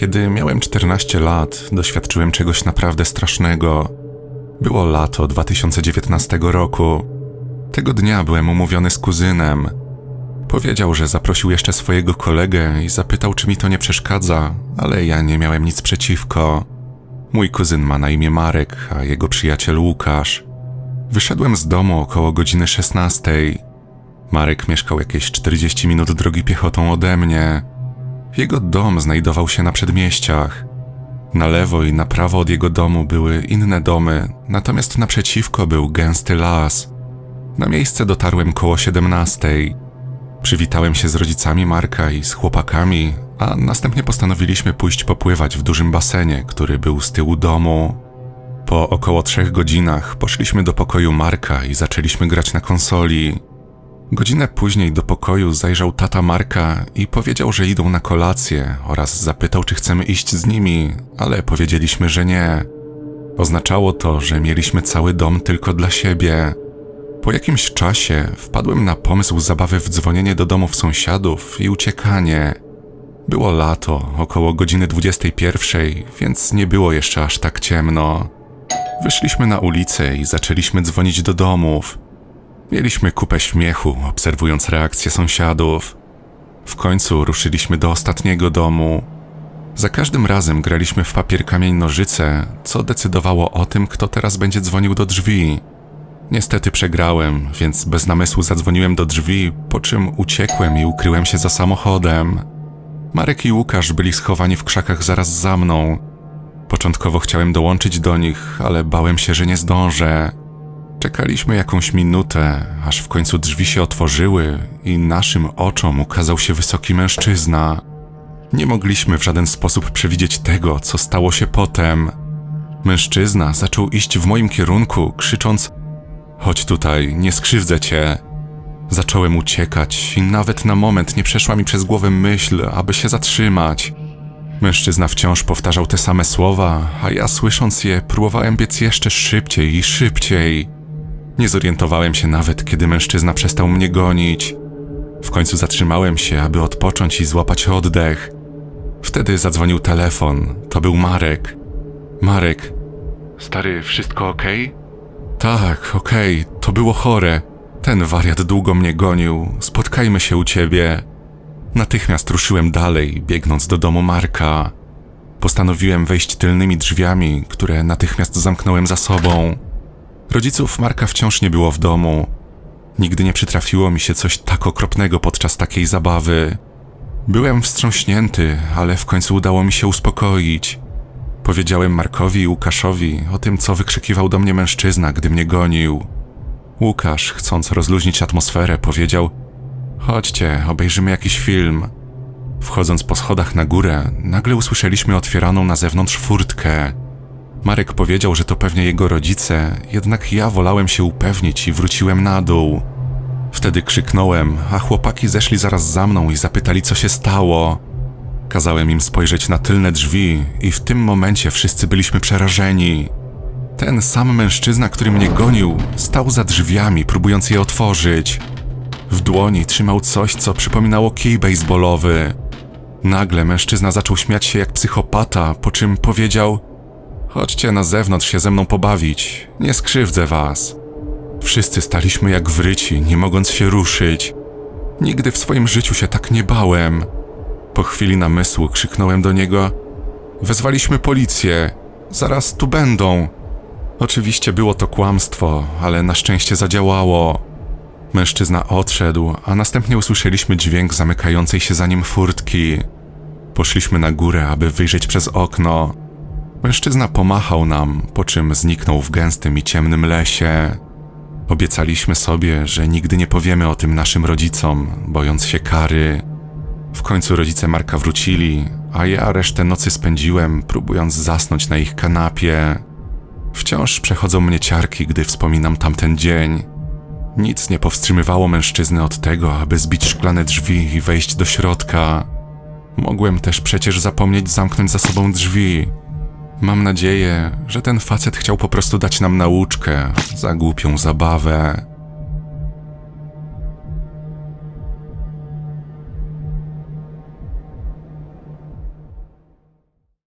Kiedy miałem 14 lat, doświadczyłem czegoś naprawdę strasznego. Było lato 2019 roku. Tego dnia byłem umówiony z kuzynem. Powiedział, że zaprosił jeszcze swojego kolegę i zapytał, czy mi to nie przeszkadza, ale ja nie miałem nic przeciwko. Mój kuzyn ma na imię Marek, a jego przyjaciel Łukasz. Wyszedłem z domu około godziny 16. Marek mieszkał jakieś 40 minut drogi piechotą ode mnie. Jego dom znajdował się na przedmieściach. Na lewo i na prawo od jego domu były inne domy, natomiast naprzeciwko był gęsty las. Na miejsce dotarłem koło 17. Przywitałem się z rodzicami Marka i z chłopakami, a następnie postanowiliśmy pójść popływać w dużym basenie, który był z tyłu domu. Po około trzech godzinach poszliśmy do pokoju Marka i zaczęliśmy grać na konsoli. Godzinę później do pokoju zajrzał tata Marka i powiedział, że idą na kolację oraz zapytał, czy chcemy iść z nimi, ale powiedzieliśmy, że nie. Oznaczało to, że mieliśmy cały dom tylko dla siebie. Po jakimś czasie wpadłem na pomysł zabawy w dzwonienie do domów sąsiadów i uciekanie. Było lato, około godziny 21, więc nie było jeszcze aż tak ciemno. Wyszliśmy na ulicę i zaczęliśmy dzwonić do domów. Mieliśmy kupę śmiechu, obserwując reakcje sąsiadów. W końcu ruszyliśmy do ostatniego domu. Za każdym razem graliśmy w papier, kamień, nożyce, co decydowało o tym, kto teraz będzie dzwonił do drzwi. Niestety przegrałem, więc bez namysłu zadzwoniłem do drzwi, po czym uciekłem i ukryłem się za samochodem. Marek i Łukasz byli schowani w krzakach zaraz za mną. Początkowo chciałem dołączyć do nich, ale bałem się, że nie zdążę. Czekaliśmy jakąś minutę, aż w końcu drzwi się otworzyły i naszym oczom ukazał się wysoki mężczyzna. Nie mogliśmy w żaden sposób przewidzieć tego, co stało się potem. Mężczyzna zaczął iść w moim kierunku, krzycząc: Chodź tutaj, nie skrzywdzę cię. Zacząłem uciekać i nawet na moment nie przeszła mi przez głowę myśl, aby się zatrzymać. Mężczyzna wciąż powtarzał te same słowa, a ja słysząc je, próbowałem biec jeszcze szybciej i szybciej. Nie zorientowałem się nawet, kiedy mężczyzna przestał mnie gonić. W końcu zatrzymałem się, aby odpocząć i złapać oddech. Wtedy zadzwonił telefon. To był Marek. Marek. Stary, wszystko ok? Tak, okej, to było chore. Ten wariat długo mnie gonił. Spotkajmy się u ciebie. Natychmiast ruszyłem dalej, biegnąc do domu Marka. Postanowiłem wejść tylnymi drzwiami, które natychmiast zamknąłem za sobą. Rodziców Marka wciąż nie było w domu. Nigdy nie przytrafiło mi się coś tak okropnego podczas takiej zabawy. Byłem wstrząśnięty, ale w końcu udało mi się uspokoić. Powiedziałem Markowi i Łukaszowi o tym, co wykrzykiwał do mnie mężczyzna, gdy mnie gonił. Łukasz, chcąc rozluźnić atmosferę, powiedział: Chodźcie, obejrzymy jakiś film. Wchodząc po schodach na górę, nagle usłyszeliśmy otwieraną na zewnątrz furtkę. Marek powiedział, że to pewnie jego rodzice, jednak ja wolałem się upewnić i wróciłem na dół. Wtedy krzyknąłem, a chłopaki zeszli zaraz za mną i zapytali, co się stało. Kazałem im spojrzeć na tylne drzwi, i w tym momencie wszyscy byliśmy przerażeni. Ten sam mężczyzna, który mnie gonił, stał za drzwiami, próbując je otworzyć. W dłoni trzymał coś, co przypominało kij baseballowy. Nagle mężczyzna zaczął śmiać się jak psychopata, po czym powiedział: Chodźcie na zewnątrz się ze mną pobawić, nie skrzywdzę was. Wszyscy staliśmy jak wryci, nie mogąc się ruszyć. Nigdy w swoim życiu się tak nie bałem. Po chwili namysłu krzyknąłem do niego: Wezwaliśmy policję, zaraz tu będą. Oczywiście było to kłamstwo, ale na szczęście zadziałało. Mężczyzna odszedł, a następnie usłyszeliśmy dźwięk zamykającej się za nim furtki. Poszliśmy na górę, aby wyjrzeć przez okno. Mężczyzna pomachał nam, po czym zniknął w gęstym i ciemnym lesie. Obiecaliśmy sobie, że nigdy nie powiemy o tym naszym rodzicom, bojąc się kary. W końcu rodzice Marka wrócili, a ja resztę nocy spędziłem, próbując zasnąć na ich kanapie. Wciąż przechodzą mnie ciarki, gdy wspominam tamten dzień. Nic nie powstrzymywało mężczyzny od tego, aby zbić szklane drzwi i wejść do środka. Mogłem też przecież zapomnieć zamknąć za sobą drzwi. Mam nadzieję, że ten facet chciał po prostu dać nam nauczkę za głupią zabawę.